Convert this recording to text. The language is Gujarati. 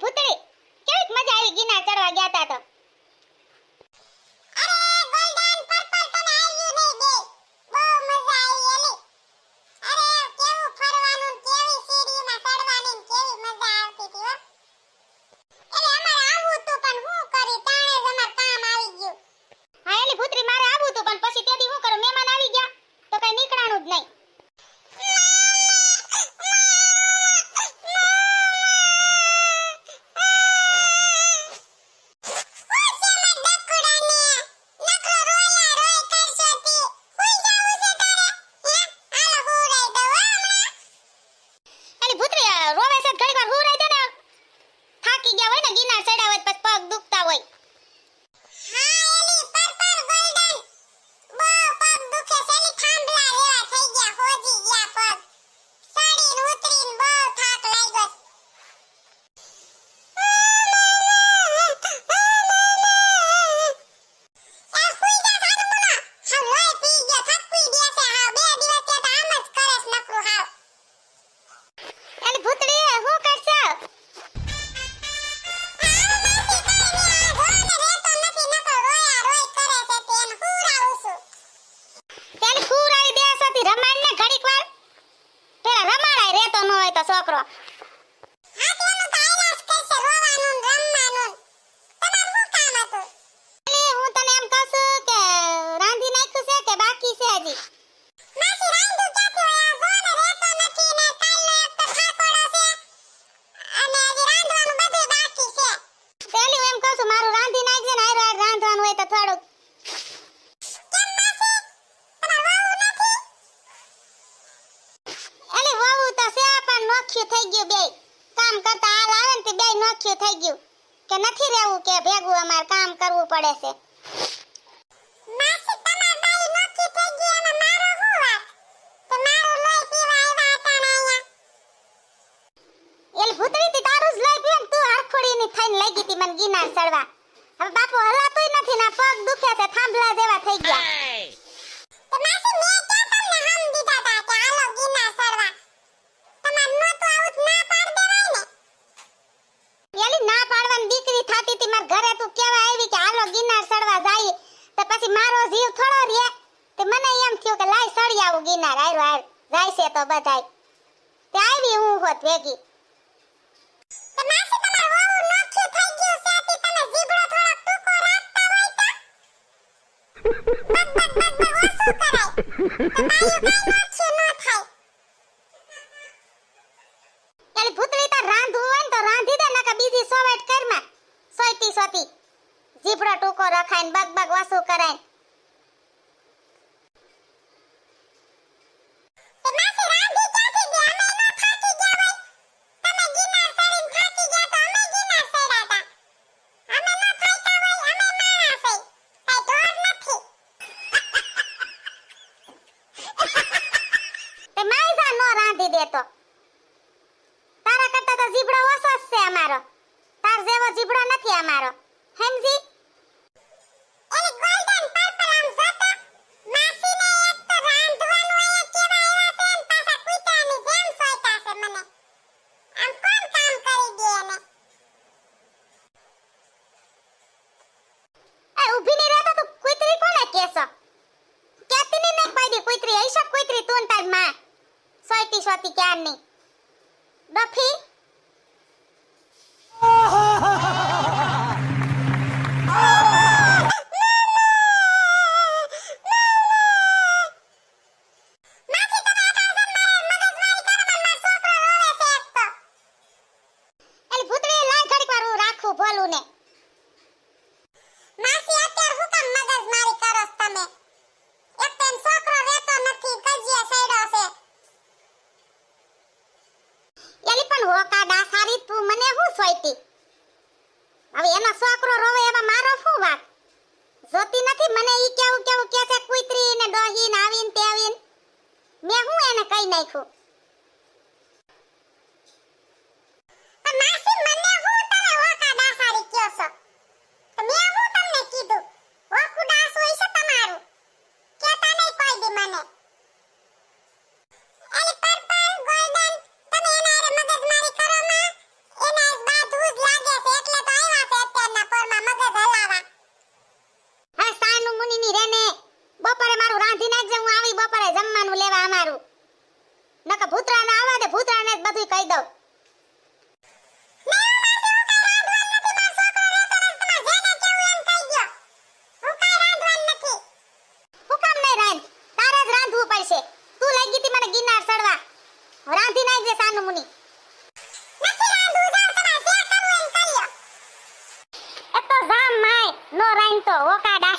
ભૂતળી. કેવીક મજા આવી ગિરનાર ચડવા ગયા તા તો. હોય તો થોડુંક એલી વહુ તો છે પણ નોખ્યું થઈ ગયું બેય કામ કરતા હાલ આવે ને તે બેય નોખ્યું થઈ ગયું. કે નથી રહેવું કે ભેગું અમારે કામ કરવું પડે છે. મને ચડવા. હવે બાપુ હલાતોય નથી ના પગ દુખે છે થાંભલા જેવા થઈ ગયા એલી ના પાડવાની દીકરી થાતી તી માર ઘરે તું કેવા આવી કે હાલો ગિરનાર ચડવા જાય તો પછી મારો જીવ થોડો રે તે મને એમ થયું કે લાય સળી આવું ગિરનાર હારો હાર જાય છે તો બધાય. તે આવી હું હોત ભેગી. એલી ભૂતળી તાર રાંધવું હોય ને તો રાંધી દે નકર બીજી સોવેટ કરમાં સોયતી સોતી. જીભડો ટૂંકો રખાય ને બગ બગ વાસુ કરાય તે માઈઝા નો રાંધી દેતો તારા કરતા તો જીબડો ઓછો છે અમારો. તાર જેવો જીબડો નથી અમારો. હેમજી સોયતી સોતી ક્યારની ડફી એલી ડાસારી, તું મને શું સોયતી હવે એનો છોકરો રોવે એમાં મારો શું વાત જોતી નથી, મને ઈ કેવું કેવું કે છે કુતરી ને ડોહી ને આવીને તે આવીને મેં હું એને કઈ નાખ્યું? રાંધી નાખ દે સાનુ મુની. એ તો જામ માય નો રાઈન તો ઓકાડા